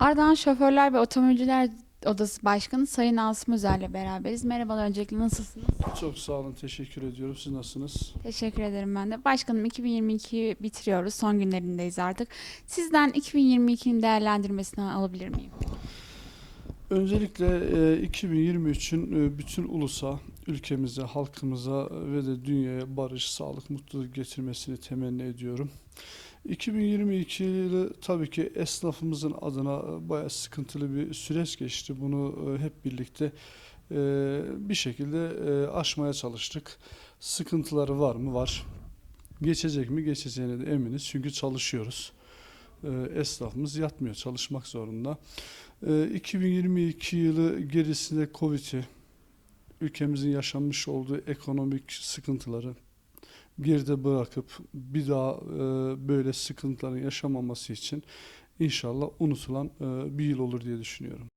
Ardahan Şoförler ve Otomobilciler Odası Başkanı Sayın Asım Özer'le beraberiz. Merhabalar öncelikle nasılsınız? Çok sağ olun, teşekkür ediyorum. Siz nasılsınız? Teşekkür ederim ben de. Başkanım 2022 bitiriyoruz. Son günlerindeyiz artık. Sizden 2022'nin değerlendirmesini alabilir miyim? Öncelikle e, 2023'ün e, bütün ulusa, ülkemize, halkımıza ve de dünyaya barış, sağlık, mutluluk getirmesini temenni ediyorum. 2022 yılı tabii ki esnafımızın adına e, bayağı sıkıntılı bir süreç geçti. Bunu e, hep birlikte e, bir şekilde aşmaya çalıştık. Sıkıntıları var mı? Var. Geçecek mi? Geçeceğine de eminiz. Çünkü çalışıyoruz. Esnafımız yatmıyor, çalışmak zorunda. E, 2022 yılı gerisinde Covid'i, ülkemizin yaşanmış olduğu ekonomik sıkıntıları geride bırakıp bir daha e, böyle sıkıntıların yaşamaması için inşallah unutulan e, bir yıl olur diye düşünüyorum.